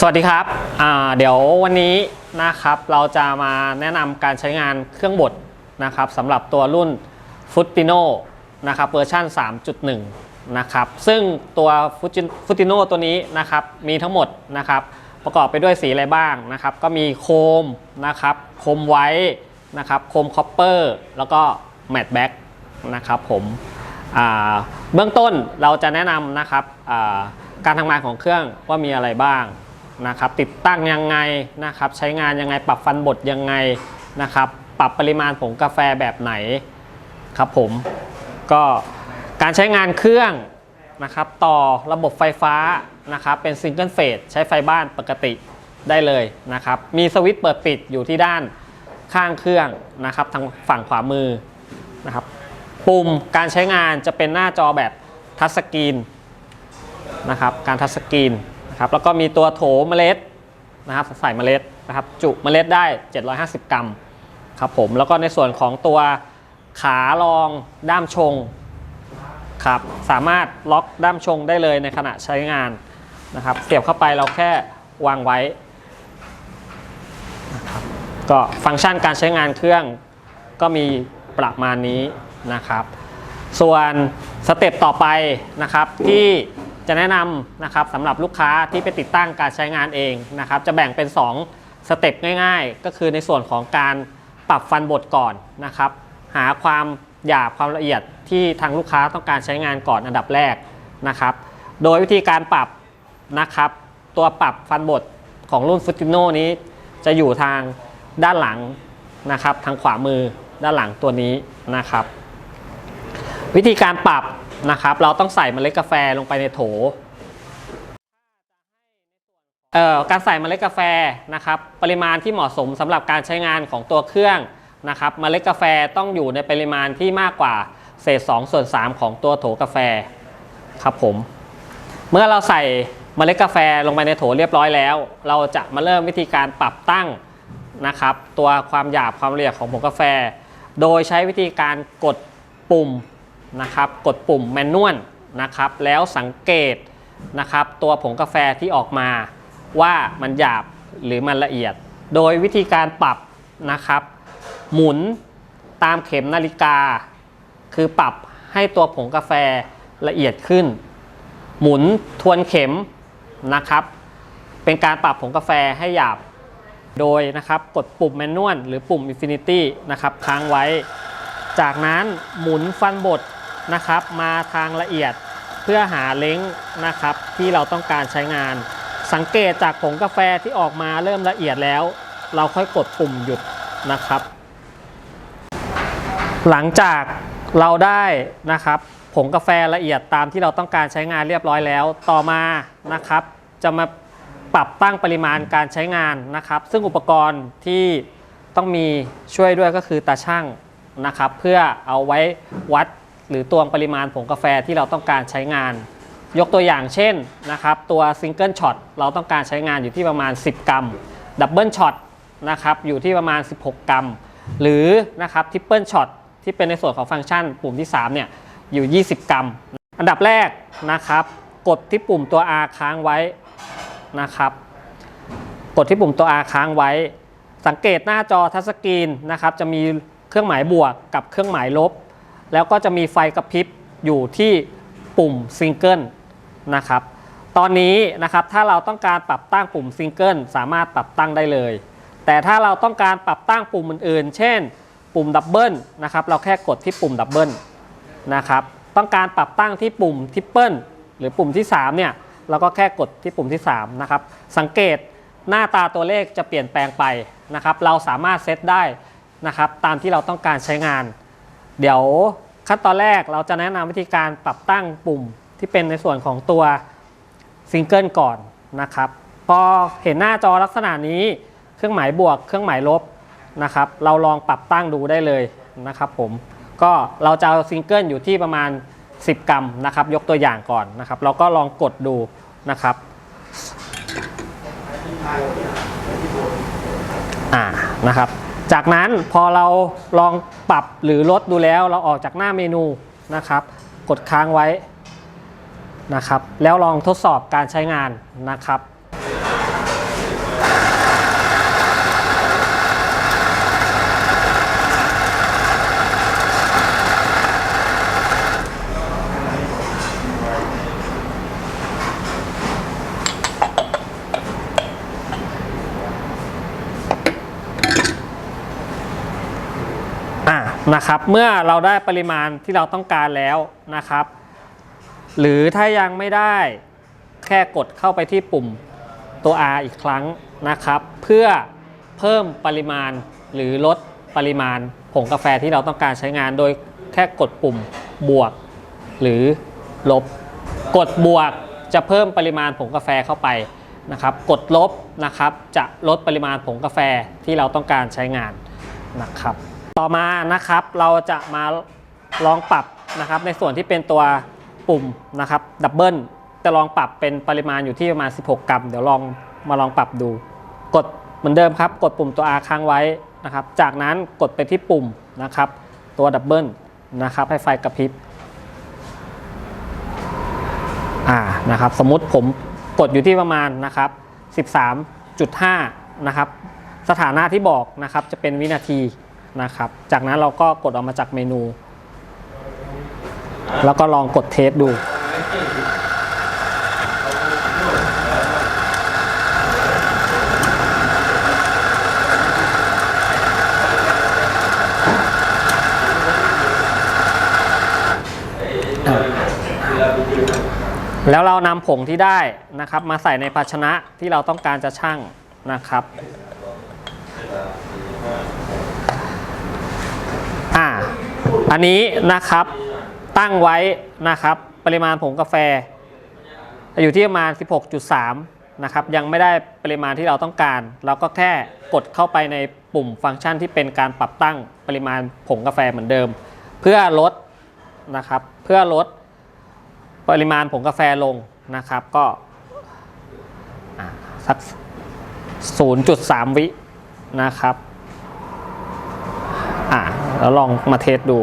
สวัสดีครับ เดี๋ยววันนี้นะครับเราจะมาแนะนำการใช้งานเครื่องบดนะครับสำหรับตัวรุ่น f u t i n o นะครับเวอร์ชัน3.1 นะครับซึ่งตัว f u t i n o ตัวนี้นะครับมีทั้งหมดนะครับประกอบไปด้วยสีอะไรบ้างนะครับ ก็มีโคมนะครับโคมไว้นะครับโคมคอปเปอร์แล้วก็แมตต์แบ็กนะครับผมเบื้องต้นเราจะแนะนำนะครับการทำงานของเครื่องว่ามีอะไรบ้าง นะครับติดตั้งยังไงนะครับใช้งานยังไงปรับฟันบดยังไงนะครับปรับปริมาณผงกาแฟแบบไหนครับผมก็การใช้งานเครื่องนะครับต่อระบบไฟฟ้านะครับเป็นซิงเกิลเฟสใช้ไฟบ้านปกติได้เลยนะครับมีสวิตช์เปิดปิดอยู่ที่ด้านข้างเครื่องนะครับทางฝั่งขวามือนะครับปุ่มการใช้งานจะเป็นหน้าจอแบบทัชสกรีนนะครับการทัชสกรีน นะครับแล้วก็มีตัวโถเมล็ดนะครับใส่เมล็ดนะครับจุเมล็ดได้ 750 กรัมครับผมแล้วก็ในส่วนของตัวขารองด้ามชงครับสามารถล็อกด้ามชงได้เลยในขณะใช้งานนะครับเสียบเข้าไปเราแค่วางไว้นะครับก็ฟังก์ชันการใช้งานเครื่องก็มีประมาณนี้นะครับ ส่วนสเต็ปต่อไปนะครับที่ จะแนะนำนะครับสำหรับลูกค้าที่ไปติดตั้งการใช้งานเองนะครับ จะแบ่งเป็น 2 สเต็ปง่าย ๆ ก็คือในส่วนของการปรับฟันบดก่อนนะครับ หาความหยาบความละเอียดที่ทางลูกค้าต้องการใช้งานก่อนอันดับแรกนะครับ โดยวิธีการปรับนะครับ ตัวปรับฟันบดของรุ่นฟุติโนนี้ จะอยู่ทางด้านหลังนะครับ ทางขวามือด้านหลังตัวนี้นะครับ วิธีการปรับ นะครับ เราต้องใส่เมล็ดกาแฟลงไปในโถเอ่อการใส่เมล็ดกาแฟนะครับปริมาณที่เหมาะสมสำหรับการใช้งานของตัวเครื่องนะครับเมล็ดกาแฟต้องอยู่ในปริมาณที่มากกว่าเศษ2ส่วน3ของตัวโถกาแฟครับผมเมื่อเราใส่เมล็ดกาแฟลงไปในโถเรียบร้อยแล้ว เราจะมาเริ่มวิธีการปรับตั้งนะครับ ตัวความหยาบความละเอียดของผงกาแฟ โดยใช้วิธีการกดปุ่ม นะครับ กดปุ่มแมนนวลนะครับ แล้วสังเกตนะครับ ตัวผงกาแฟที่ออกมาว่ามันหยาบหรือมันละเอียด โดยวิธีการปรับนะครับ หมุนตามเข็มนาฬิกา คือปรับให้ตัวผงกาแฟละเอียดขึ้น หมุนทวนเข็มนะครับ เป็นการปรับผงกาแฟให้หยาบ โดยนะครับกดปุ่มแมนนวลหรือปุ่ม Infinity นะครับค้างไว้ จากนั้นหมุนฟันบด นะครับ มาทางละเอียดเพื่อหาเล้งนะครับ ที่เราต้องการใช้งาน สังเกตจากผงกาแฟที่ออกมาเริ่มละเอียดแล้ว เราค่อยกดปุ่มหยุดนะครับ หลังจากเราได้นะครับผงกาแฟละเอียดตามที่เราต้องการใช้งานเรียบร้อยแล้ว ต่อมานะครับ จะมาปรับตั้งปริมาณการใช้งานนะครับ ซึ่งอุปกรณ์ที่ต้องมีช่วยด้วยก็คือตาช่างนะครับ เพื่อเอาไว้วัด หรือตวงปริมาณผงกาแฟที่เราต้องการใช้งาน ยกตัวอย่างเช่นนะครับตัวซิงเกิลช็อตเราต้องการใช้งานอยู่ที่ประมาณ 10 กรัมดับเบิลช็อตนะครับอยู่ที่ประมาณ 16 กรัม หรือนะครับทริปเปิลช็อตที่เป็นในส่วนของฟังก์ชันปุ่มที่ 3 เนี่ยอยู่ 20 กรัม อันดับแรกนะครับ กดที่ปุ่มตัว R ค้างไว้นะครับ กดที่ปุ่มตัว R ค้างไว้ สังเกตหน้าจอทัชสกรีนนะครับจะมีเครื่องหมายบวกกับเครื่องหมายลบ แล้วก็จะมีไฟกระพริบอยู่ที่ปุ่มซิงเกิลนะครับ ตอนนี้นะครับถ้าเราต้องการปรับตั้งปุ่มซิงเกิลสามารถปรับตั้งได้เลย แต่ถ้าเราต้องการปรับตั้งปุ่มอื่นๆ เช่น ปุ่มดับเบิลนะครับเราแค่กดที่ปุ่มดับเบิลนะครับต้องการปรับตั้งที่ปุ่มทริปเปิลหรือปุ่มที่ 3 เนี่ย เราก็แค่กดที่ปุ่มที่ 3 นะครับ สังเกตหน้าตาตัวเลขจะเปลี่ยนแปลงไปนะครับ เราสามารถเซตได้นะครับ ตามที่เราต้องการใช้งาน เดี๋ยวขั้นตอนแรกเราจะแนะนำวิธีการปรับตั้งปุ่มที่เป็นในส่วนของตัวซิงเกิลก่อนนะครับ พอเห็นหน้าจอลักษณะนี้เครื่องหมายบวก เครื่องหมายลบนะครับ เราลองปรับตั้งดูได้เลยนะครับผมก็เราจะเอาซิงเกิลอยู่ที่ประมาณ 10 กรัมนะครับ ยกตัวอย่างก่อนนะครับ เราก็ลองกดดูนะครับอ่านะครับ จากนั้นพอเราลองปรับหรือลดดูแล้วเราออกจากหน้าเมนูนะครับ กดค้างไว้นะครับ แล้วลองทดสอบการใช้งานนะครับ นะครับ เมื่อเราได้ปริมาณที่เราต้องการแล้วนะครับ หรือถ้ายังไม่ได้แค่กดเข้าไปที่ปุ่มตัว R อีกครั้งนะครับ เพื่อเพิ่มปริมาณหรือลดปริมาณผงกาแฟที่เราต้องการใช้งานโดยแค่กดปุ่มบวก หรือลบ กดบวกจะเพิ่มปริมาณผงกาแฟเข้าไปนะครับ กดลบนะครับจะลดปริมาณผงกาแฟที่เราต้องการใช้งานนะครับ ต่อมานะครับเราจะมาลองปรับนะครับในส่วนที่เป็นตัวปุ่มนะครับดับเบิลจะลองปรับเป็นปริมาณอยู่ที่ประมาณ 16 กรัม เดี๋ยวลองมาลองปรับดู กดเหมือนเดิมครับ กดปุ่มตัว R ค้างไว้นะครับ จากนั้นกดไปที่ปุ่มนะครับ ตัวดับเบิลนะครับให้ไฟกระพริบอ่านะครับสมมติผมกดอยู่ที่ประมาณนะครับ 13.5 นะครับ สถานะที่บอกนะครับจะเป็นวินาที นะครับ จากนั้นเราก็กดออกมาจากเมนู แล้วก็ลองกดเทสดูแล้วเรานำผงที่ได้นะครับ มาใส่ในภาชนะที่เราต้องการจะชั่งนะครับ อ่า อันนี้นะครับตั้งไว้นะครับปริมาณผงกาแฟ อยู่ที่ประมาณ 16.3 นะครับ ยังไม่ได้ปริมาณที่เราต้องการ เราก็แค่กดเข้าไปในปุ่มฟังก์ชันที่เป็นการปรับตั้งปริมาณผงกาแฟเหมือนเดิม เพื่อลดนะครับเพื่อลดปริมาณผงกาแฟลงนะครับก็สัก 0.3 วินะครับอ่า แล้วลองมาเทสดู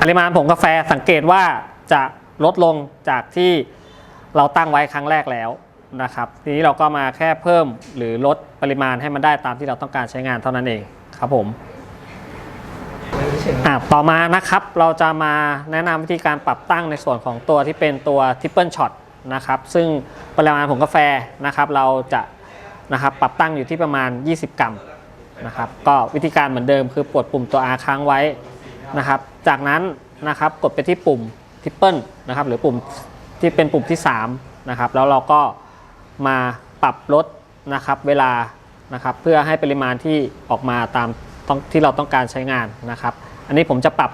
ปริมาณผงกาแฟสังเกตว่าจะลดลงจากที่เราตั้งไว้ครั้งแรกแล้วนะครับ ทีนี้เราก็มาแค่เพิ่มหรือลดปริมาณให้มันได้ตามที่เราต้องการใช้งานเท่านั้นเองครับผมอะต่อมานะครับเราจะมาแนะนำวิธีการปรับตั้งในส่วนของตัวที่เป็นตัว Triple Shot นะครับซึ่งปริมาณผงกาแฟนะครับ เราจะนะครับปรับตั้งอยู่ที่ประมาณ 20 กรัมนะครับก็วิธีการเหมือนเดิมคือปวดปุ่มตัว R ค้างไว้ นะครับ จากนั้นนะครับกดไปที่ปุ่มทิปเปิลนะครับหรือปุ่มที่เป็นปุ่มที่3นะครับแล้วเราก็มาปรับลดนะครับเวลานะครับเพื่อให้ปริมาณที่ออกมาตามตที่เราต้องการใช้งานนะครับ อันนี้ผมจะปรับ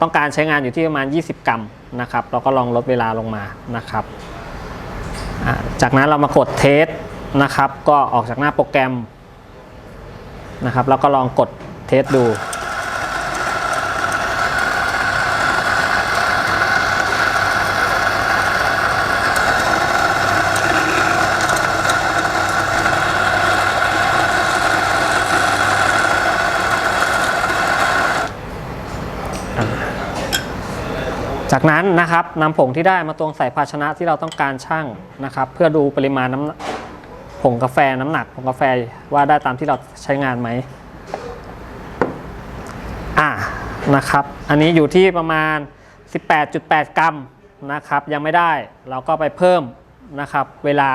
ต้องการใช้งานอยู่ที่ประมาณ 20 กรัมนะครับ เราก็ลองลดเวลาลงมานะครับจากนั้นเรามากดเทสนะครับ ก็ออกจากหน้าโปรแกรมนะครับ แล้วก็ลองกดเทสดู จากนั้นนะครับนำผงที่ได้มาตวงใส่ภาชนะที่เราต้องการชั่งนะครับ เพื่อดูปริมาณน้ำผงกาแฟน้ำหนักผงกาแฟว่าได้ตามที่เราใช้งานไหมอ่านะครับ อันนี้อยู่ที่ประมาณ 18.8 กรัมนะครับ ยังไม่ได้เราก็ไปเพิ่มนะครับเวลา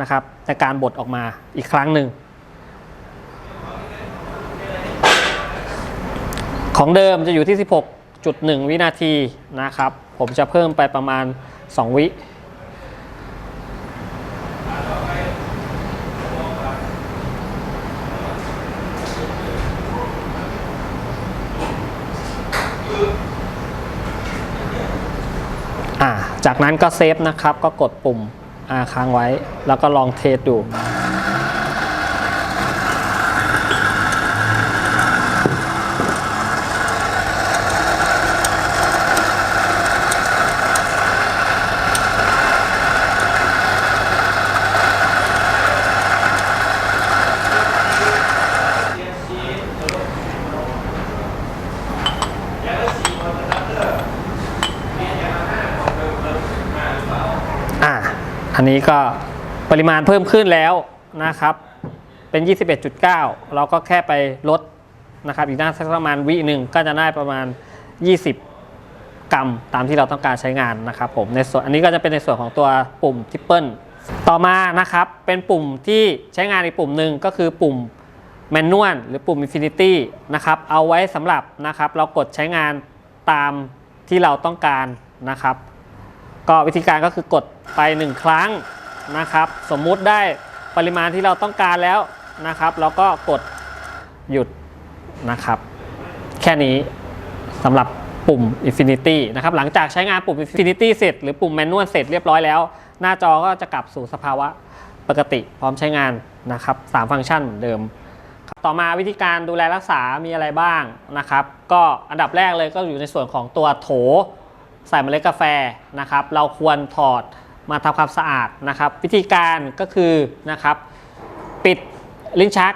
นะครับในการบดออกมาอีกครั้งหนึ่งของเดิมจะอยู่ที่ 1.1วินาทีนะครับ ผมจะเพิ่มไปประมาณ 2 วิจากนั้นก็เซฟนะครับ ก็กดปุ่มอาค้างไว้ แล้วก็ลองเทสดู อ อั นนี้ก็ปริมาณเพิ่มขึ้นแล้วนะครับ เป็น 21.9 เราก็แค่ไปลดนะครับ อีกด้านสักประมาณวิหนึ่งก็จะได้ประมาณ 20 กรัมตามที่เราต้องการใช้งานนะครับผมในส่วนอันนี้ก็จะเป็นในส่วนของตัวปุ่มทิปเปิลต่อมานะครับเป็นปุ่มที่ใช้งานอีกปุ่มหนึ่งก็คือปุ่มแมนนวลหรือปุ่ม Infinity นะครับเอาไว้สำหรับนะครับเรากดใช้งานตามที่เราต้องการนะครับ ก็วิธีการก็คือกดไป 1 ครั้งนะครับ สมมุติได้ปริมาณที่เราต้องการแล้วนะครับ เราก็กดหยุดนะครับ แค่นี้สำหรับปุ่ม Infinity นะครับ หลังจากใช้งานปุ่ม Infinity เสร็จหรือปุ่ม Manual เสร็จเรียบร้อยแล้ว หน้าจอก็จะกลับสู่สภาวะปกติพร้อมใช้งานนะครับสามฟังก์ชันเหมือนเดิม ต่อมาวิธีการดูแลรักษามีอะไรบ้างนะครับ ก็อันดับแรกเลยก็อยู่ในส่วนของตัวโถ ใส่เมล็ดกาแฟนะครับ เราควรถอดมาทำความสะอาดนะครับ วิธีการก็คือนะครับ ปิดลิ้นชัก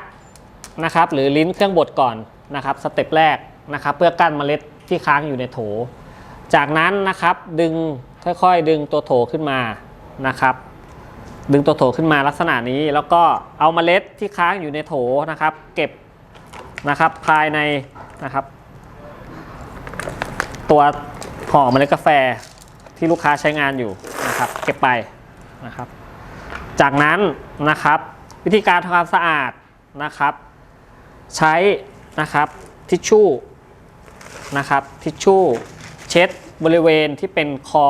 นะครับ หรือลิ้นเครื่องบดก่อนนะครับสเต็ปแรกนะครับ เพื่อกั้นเมล็ดที่ค้างอยู่ในโถ จากนั้นนะครับดึงค่อยๆ ดึงตัวโถขึ้นมานะครับ ดึงตัวโถขึ้นมาลักษณะนี้แล้วก็เอาเมล็ดที่ค้างอยู่ในโถนะครับ เก็บนะครับภายในนะครับ ตัว ห่อเมล็ดกาแฟที่ลูกค้าใช้งานอยู่นะครับ เก็บไปนะครับ จากนั้นนะครับวิธีการทำความสะอาดนะครับ ใช้นะครับทิชชู่นะครับทิชชู่เช็ดบริเวณที่เป็นคอ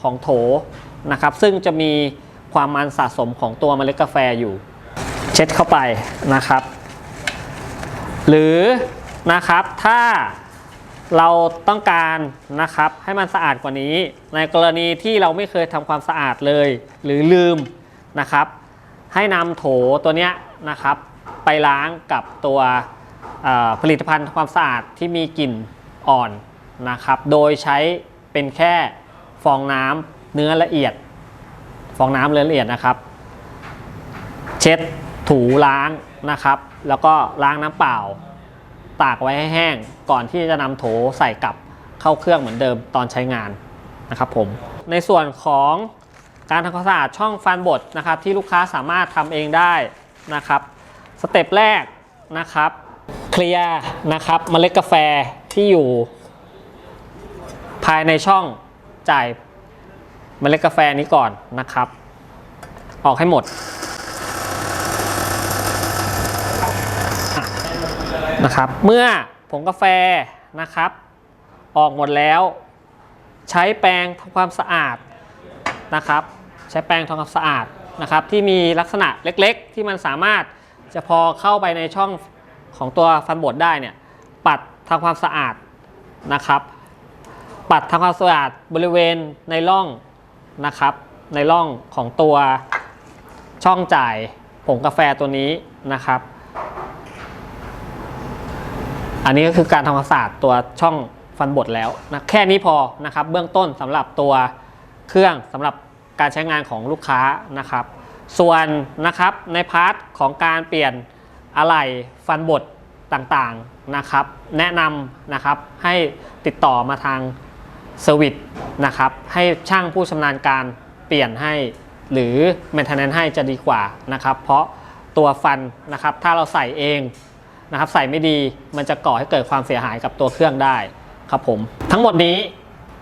ของโถนะครับ ซึ่งจะมีความมันสะสมของตัวเมล็ดกาแฟอยู่ เช็ดเข้าไปนะครับ หรือนะครับถ้า เราต้องการนะครับให้มันสะอาดกว่านี้ ในกรณีที่เราไม่เคยทำความสะอาดเลย หรือลืมนะครับ ให้นำโถตัวเนี้ยนะครับ ไปล้างกับตัวผลิตภัณฑ์ความสะอาดที่มีกลิ่นอ่อนนะครับ โดยใช้เป็นแค่ฟองน้ำเนื้อละเอียด ฟองน้ำเนื้อละเอียดนะครับ เช็ดถูล้างนะครับ แล้วก็ล้างน้ำเปล่า ตากไว้ให้แห้งก่อนที่จะนำโถใส่กลับเข้าเครื่องเหมือนเดิมตอนใช้งานนะครับผม ในส่วนของการทำความสะอาดช่องฟันบดนะครับที่ลูกค้าสามารถทำเองได้นะครับสเต็ปแรกนะครับเคลียร์นะครับเมล็ดกาแฟที่อยู่ ภายในช่องจ่ายเมล็ดกาแฟนี้ก่อนนะครับ ออกให้หมด นะครับ เมื่อผงกาแฟนะครับ ออกหมดแล้ว ใช้แปรงทำความสะอาดนะครับ ใช้แปรงทำความสะอาดนะครับ ที่มีลักษณะเล็กๆ ที่มันสามารถจะพอเข้าไปในช่องของตัวฟันบดได้เนี่ยปัดทำความสะอาดนะครับ ปัดทำความสะอาดบริเวณในร่องนะครับ ในร่องของตัวช่องจ่ายผงกาแฟตัวนี้นะครับ อันนี้ก็คือการทำความสะอาดตัวช่องฟันบดแล้วนะแค่นี้พอนะครับ เบื้องต้นสำหรับตัวเครื่องสำหรับการใช้งานของลูกค้านะครับ ส่วนนะครับในพาร์ทของการเปลี่ยนอะไหล่ฟันบดต่างๆนะครับ แนะนำนะครับให้ติดต่อมาทางเซอร์วิสนะครับให้ช่างผู้ชำนาญการเปลี่ยนให้ หรือ maintenance ให้จะดีกว่านะครับ เพราะตัวฟันนะครับถ้าเราใส่เอง นะครับใส่ไม่ดีมันจะก่อให้เกิดความเสียหายกับตัวเครื่องได้ครับผม ทั้งหมดนี้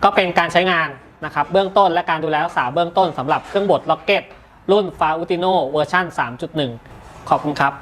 ก็เป็นการใช้งานนะครับเบื้องต้นและการดูแลรักษาเบื้องต้นสำหรับเครื่องบดล็อกเก็ตรุ่นฟาอุติโนเวอร์ชัน3.1 ขอบคุณครับ